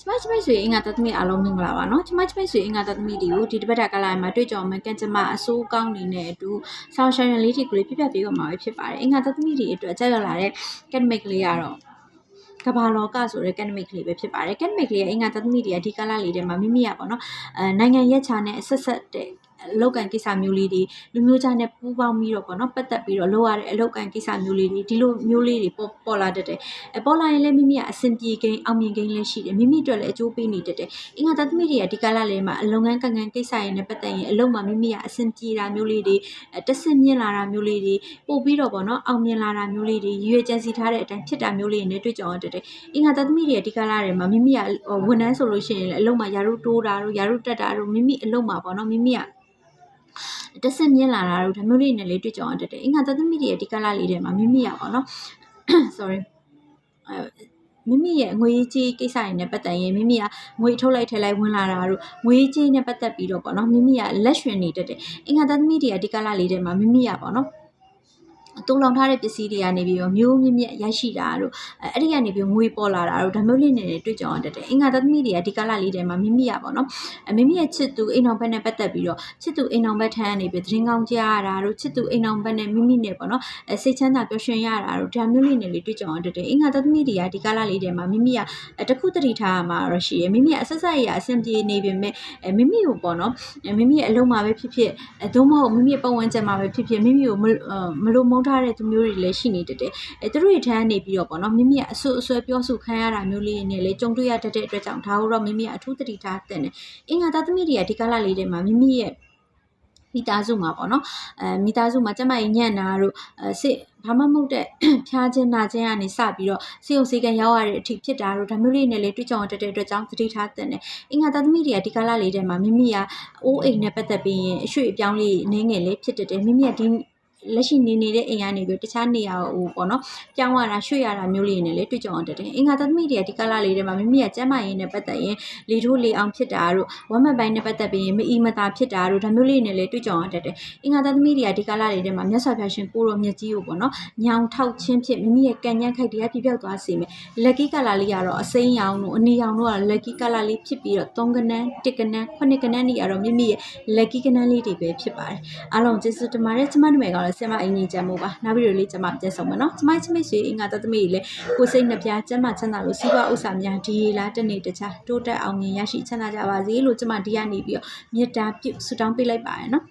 ကျမကျမဆွေအင်္ဂါတသမီအားလုံးမင်္ဂလာပါနော်ကျမကျမဆွေအင်္ဂါတသမီတွေကိုဒီတစ်ပတ်တာကလာမှာတွေ့ကြုံမှကန်ကျမအစိုးကောင်းနေတဲ့အတူဆောင်းရှယ်ရန်လေးတွေကိုပြပြပေးကြမှာပဲဖြစ်ပါတယ်အင်္ဂါတသမီတွေအတွက်ကြောက်ရလာတဲ့ academic လေးကတော့ကဘာလောကဆိုတဲ့ academic လေးပဲဖြစ်ပါတယ် academic လေးရဲ့အင်္ဂါတသမီတွေကဒီကလာလေးထဲမှာမိမိရပါတော့အဲနိုင်ငံရက်ချာနဲ့ဆက်ဆက်တဲ့ အလောက်ကန်ကိစ္စမျိုးလေးတွေလူမျိုးခြားနဲ့ပူးပေါင်းပြီးတော့ပေါ့နော်ပတ်သက်ပြီးတော့လုပ်ရတဲ့အလောက်ကန်ကိစ္စမျိုးလေးတွေဒီလိုမျိုးလေးတွေပေါ်ပေါ်လာတတ်တယ်အပေါ်လာရင်လည်းမိမိကအဆင်ပြေကိန်းအောင်မြင်ကိန်းလည်းရှိတယ်မိမိအတွက်လည်းအကျိုးပေးနေတတ်တယ်အင်္ဂါတသမီတွေကဒီကလာလေးမှာအလုပ်ငန်းကံကံကိစ္စရင်းနဲ့ပတ်သက်ရင်အလုပ်မှာမိမိကအဆင်ပြေတာမျိုးလေးတွေတက်ဆင်မြင့်လာတာမျိုးလေးတွေပို့ပြီးတော့ပေါ့နော်အောင်မြင်လာတာမျိုးလေးတွေရွေကြံစီထားတဲ့အတိုင်းဖြစ်တာမျိုးလေးတွေနဲ့တွေ့ကြုံရတတ်တယ်အင်္ဂါတသမီတွေဒီကလာတွေမှာမိမိကဝန်ထမ်းဆိုလို့ရှိရင်လည်းအလုပ်မှာယာရုတိုးတာတို့ယာရုတက်တာတို့မိမိအလုပ်မှာပေါ့နော်မိမိက တက်ဆက်မြင့်လာတာတို့ဒါမျိုးလေးနဲ့လေးတွေ့ကြုံရတတ်တယ်အင်္ဂါတသမီတွေဒီကလာလေးတွေမှာမိမိရပါတော့ sorry အဲမိမိရဲ့ငွေကြေးကိစ္စတွေနဲ့ပတ်သက်ရင်မိမိကငွေထုတ်လိုက်ထည့်လိုက်ဝင်လာတာတို့ငွေကြေးနဲ့ပတ်သက်ပြီးတော့ပေါ့နော်မိမိကလက်ရွှင်နေတတ်တယ်အင်္ဂါတသမီတွေကဒီကလာလေးတွေမှာမိမိရပါတော့ တုံလောင်ထားတဲ့ပစ္စည်းတွေကနေပြီးတော့မျိုးမြင့်မြတ်ရရှိတာတို့အဲအဲ့ဒီကနေပြီးငွေပေါ်လာတာတို့ဒါမျိုးလေးနဲ့တွေ့ကြုံရတတ်တယ်အင်္ဂါသမီးတွေကဒီကလာလေးတွေမှာမိမိရပါတော့အမိမိရဲ့ချစ်သူအိမ်အောင်ဘက်နဲ့ပတ်သက်ပြီးတော့ချစ်သူအိမ်အောင်ဘက်ထမ်းကနေပြီးသတင်းကောင်းကြားရတာတို့ချစ်သူအိမ်အောင်ဘက်နဲ့မိမိနဲ့ပေါ့နော်အဲစိတ်ချမ်းသာပျော်ရွှင်ရတာတို့ဒါမျိုးလေးနဲ့လေးတွေ့ကြုံရတတ်တယ်အင်္ဂါသမီးတွေကဒီကလာလေးတွေမှာမိမိကတခုတတိထားရမှာတော့ရှိရမိမိကအဆက်ဆက်ရအဆင်ပြေနေပေမဲ့အဲမိမိကိုပေါ့နော်မိမိရဲ့အလုံးမှာပဲဖြစ်ဖြစ်အဲသို့မဟုတ်မိမိရဲ့ပတ်ဝန်းကျင်မှာပဲဖြစ်ဖြစ်မိမိကိုမမလိုမုန်းထားတဲ့သူမျိုးတွေလည်းရှိနေတတ်တယ်အဲသူတို့တွေထမ်းနေပြီးတော့ပေါ့နော်မိမိကအဆွအဆွဲပြောဆိုခံရတာမျိုးလေးနဲ့လည်းကြုံတွေ့ရတတ်တဲ့အတွက်ကြောင့်ဒါကိုတော့မိမိကအထူးတတိထားတဲ့တယ်အင်္ဂါသားသမီးတွေကဒီကလာလေးတွေမှာမိမိရဲ့မိသားစုမှာပေါ့နော်အဲမိသားစုမှာကျမကြီးညံ့တာတို့အဲစစ်ဘာမှမဟုတ်တဲ့ဖျားခြင်းနာခြင်းကနေစပြီးတော့စေုံစေကန်ရောက်ရတဲ့အထိဖြစ်တာတို့ဒါမျိုးလေးနဲ့လေတွေ့ကြုံရတဲ့အတွက်ကြောင့်သတိထားတဲ့တယ်အင်္ဂါသားသမီးတွေကဒီကလာလေးတွေမှာမိမိကအိုးအိမ်နဲ့ပတ်သက်ပြီးရင်အရွှေ့အပြောင်းလေးနည်းငယ်လေးဖြစ်တတ်တယ်မိမိကဒီ လက်ရှိနေနေတဲ့အိမ်ကနေပြီးတခြားနေရာဟိုပေါ့နော်ပြောင်းရတာရွှေ့ရတာမျိုးလေးနဲ့လေတွေ့ကြုံရတတ်တယ်အင်္ဂါသမီးတွေကဒီကလာလေးတွေမှာမိမိကကျမ်းမာရေးနဲ့ပတ်သက်ရင်လေထိုးလေအောင်ဖြစ်တာတို့ဝမ်းမပိုင်းနဲ့ပတ်သက်ပြီးရင်မအီမသာဖြစ်တာတို့ဒါမျိုးလေးနဲ့လေတွေ့ကြုံရတတ်တယ်အင်္ဂါသမီးတွေကဒီကလာလေးတွေမှာမြတ်စွာဘုရားရှင်ကိုရောမြတ်ကြီးကိုပေါ့နော်ညောင်ထောက်ချင်းဖြစ်မိမိရဲ့ကံညံ့ခိုက်တရားပြပြောက်သွားစေမယ်လက်ကီကလာလေးကတော့အစိမ်းရောင်တို့အနီရောင်တို့ကလက်ကီကလာလေးဖြစ်ပြီးတော့၃ကနန်း၁ကနန်း9ကနန်းနေရတော့မိမိရဲ့လက်ကီကနန်းလေးတွေပဲဖြစ်ပါတယ်အားလုံးကျေးဇူးတင်ပါတယ်ကျမတို့မယ်ကတော့ဆင်မအင်ကြီးချမ်းမို့ပါနောက်ဗီဒီယိုလေးကျမပြန်ဆောင်မယ်နော်ကျမချမိတ်ဆွေအင်္ဂါတသမီးကြီးလည်းကိုစိတ်နှပြကျမ်းမာချမ်းသာလို့စီးပွားဥစ္စာများဒီလားတနေ့တခြားတိုးတက်အောင်မြင်ရရှိချမ်းသာကြပါစေလို့ကျမဒီကနေပြီးတော့မေတ္တာပြုဆုတောင်းပေးလိုက်ပါရနော်